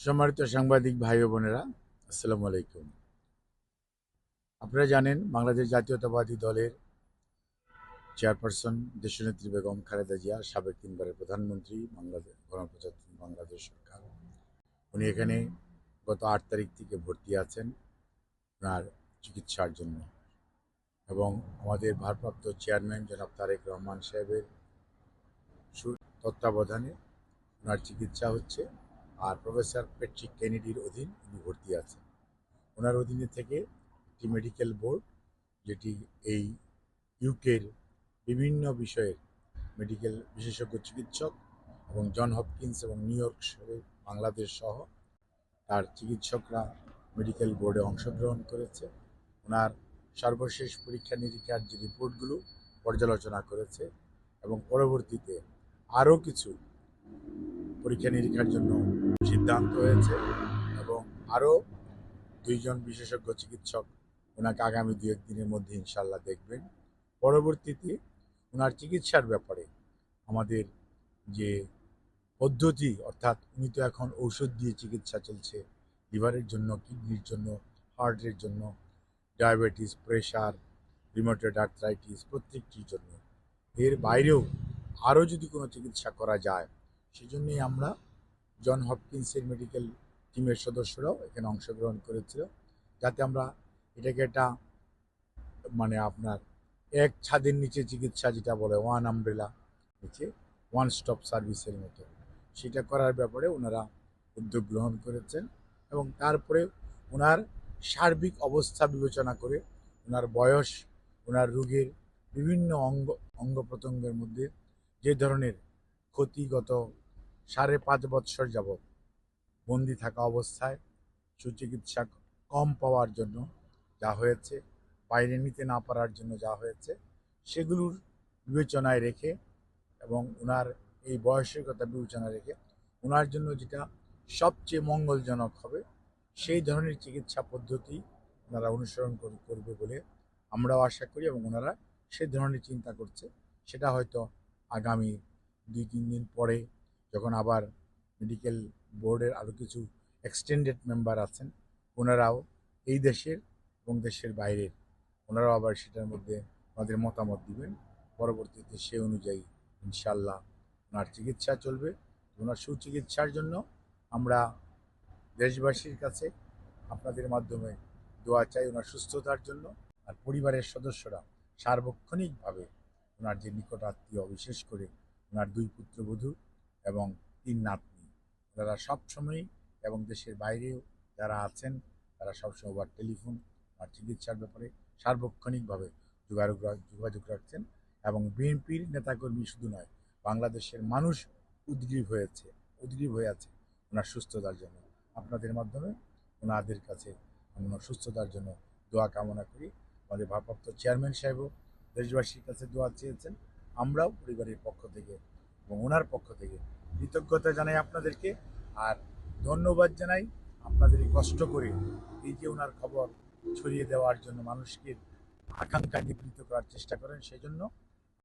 সম্মানিত সাংবাদিক ভাই ও বোনেরা, আসসালামু আলাইকুম। আপনারা জানেন বাংলাদেশ জাতীয়তাবাদী দলের চেয়ারপারসন দেশনেত্রী বেগম খালেদা জিয়া সাবেক তিনবারের প্রধানমন্ত্রী বাংলাদেশ, গণপ্রজাতন্ত্রী বাংলাদেশ সরকার। উনি এখানে গত আট তারিখ থেকে ভর্তি আছেন ওনার চিকিৎসার জন্য। এবং আমাদের ভারপ্রাপ্ত চেয়ারম্যান জনাব তারেক রহমান সাহেবের তত্ত্বাবধানে ওনার চিকিৎসা হচ্ছে। আর প্রফেসর প্যাট্রিক কেনেডির অধীন উনি ভর্তি আছেন। ওনার অধীনে থেকে একটি মেডিকেল বোর্ড, যেটি এই ইউকের বিভিন্ন বিষয়ের মেডিকেল বিশেষজ্ঞ চিকিৎসক এবং জন হপকিন্স এবং নিউ ইয়র্ক বাংলাদেশ সহ তার চিকিৎসকরা মেডিকেল বোর্ডে অংশগ্রহণ করেছে। ওনার সর্বশেষ পরীক্ষা নিরীক্ষার যে রিপোর্টগুলো পর্যালোচনা করেছে এবং পরবর্তীতে আরও কিছু পরীক্ষা নিরীক্ষার জন্য সিদ্ধান্ত হয়েছে এবং আরও দুইজন বিশেষজ্ঞ চিকিৎসক ওনাকে আগামী দু একদিনের মধ্যে ইনশাল্লাহ দেখবেন। পরবর্তীতে ওনার চিকিৎসার ব্যাপারে আমাদের যে পদ্ধতি, অর্থাৎ উনি তো এখন ঔষধ দিয়ে চিকিৎসা চলছে, লিভারের জন্য, কিডনির জন্য, হার্টের জন্য, ডায়াবেটিস, প্রেশার, রিমোটেড আর্থ্রাইটিস প্রত্যেকটির জন্য। এর বাইরেও আরও যদি কোনো চিকিৎসা করা যায়, সেজন্যই আমরা জন হপকিন্সের মেডিকেল টিমের সদস্যরাও এখানে অংশগ্রহণ করেছিল। যাতে আমরা এটাকে একটা মানে আপনার এক ছাদের নিচে চিকিৎসা যেটা বলে ওয়ান আমব্রেলা নিচে ওয়ান স্টপ সার্ভিসের মতো। সেটা করার ব্যাপারে ওনারা উদ্যোগ গ্রহণ করেছেন এবং তারপরে ওনার সার্বিক অবস্থা বিবেচনা করে ওনার বয়স, ওনার রোগের বিভিন্ন অঙ্গ অঙ্গ প্রত্যঙ্গের মধ্যে যে ধরনের ক্ষতিগত সাড়ে পাঁচ বৎসর যাবৎ বন্দি থাকা অবস্থায় সুচিকিৎসা কম পাওয়ার জন্য যা হয়েছে, বাইরে নিতে না পারার জন্য যা হয়েছে, সেগুলোর বিবেচনায় রেখে এবং ওনার এই বয়সের কথা বিবেচনায় রেখে ওনার জন্য যেটা সবচেয়ে মঙ্গলজনক হবে, সেই ধরনের চিকিৎসা পদ্ধতি ওনারা অনুসরণ কর- করবে বলে আমরাও আশা করি এবং ওনারা সেই ধরনের চিন্তা করছে। সেটা হয়তো আগামী দুই, তিন দিন পরে যখন আবার মেডিকেল বোর্ডের আরও কিছু এক্সটেন্ডেড মেম্বার আছেন, ওনারাও এই দেশের এবং দেশের বাইরের, ওনারাও আবার সেটার মধ্যে আমাদের মতামত দিবেন। পরবর্তীতে সে অনুযায়ী ইনশাল্লাহ ওনার চিকিৎসা চলবে। ওনার সুচিকিৎসার জন্য আমরা দেশবাসীর কাছে আপনাদের মাধ্যমে দোয়া চাই ওনার সুস্থতার জন্য। আর পরিবারের সদস্যরা সার্বক্ষণিকভাবে ওনার যে নিকট আত্মীয়, বিশেষ করে ওনার দুই পুত্রবধূ এবং তিন নাতনি। ওনারা সবসময়ই এবং দেশের বাইরেও যারা আছেন, তারা সবসময় ওবার টেলিফোন আর চিকিৎসার ব্যাপারে সার্বক্ষণিকভাবে যোগাযোগ যোগাযোগ রাখছেন এবং বিএনপির নেতাকর্মী শুধু নয়, বাংলাদেশের মানুষ উদ্গ্রীব হয়েছে, উদ্গ্রীব হয়ে আছে ওনার সুস্থতার জন্য। আপনাদের মাধ্যমে ওনাদের কাছে ওনার সুস্থতার জন্য দোয়া কামনা করি। আমাদের ভারপ্রাপ্ত চেয়ারম্যান সাহেবও দেশবাসীর কাছে দোয়া চেয়েছেন। আমরাও পরিবারের পক্ষ থেকে এবং ওনার পক্ষ থেকে কৃতজ্ঞতা জানাই আপনাদেরকে আর ধন্যবাদ জানাই আপনাদের কষ্ট করে এই যে ওনার খবর ছড়িয়ে দেওয়ার জন্য মানুষকে আকাঙ্ক্ষা নিবৃত করার চেষ্টা করেন, সেই জন্য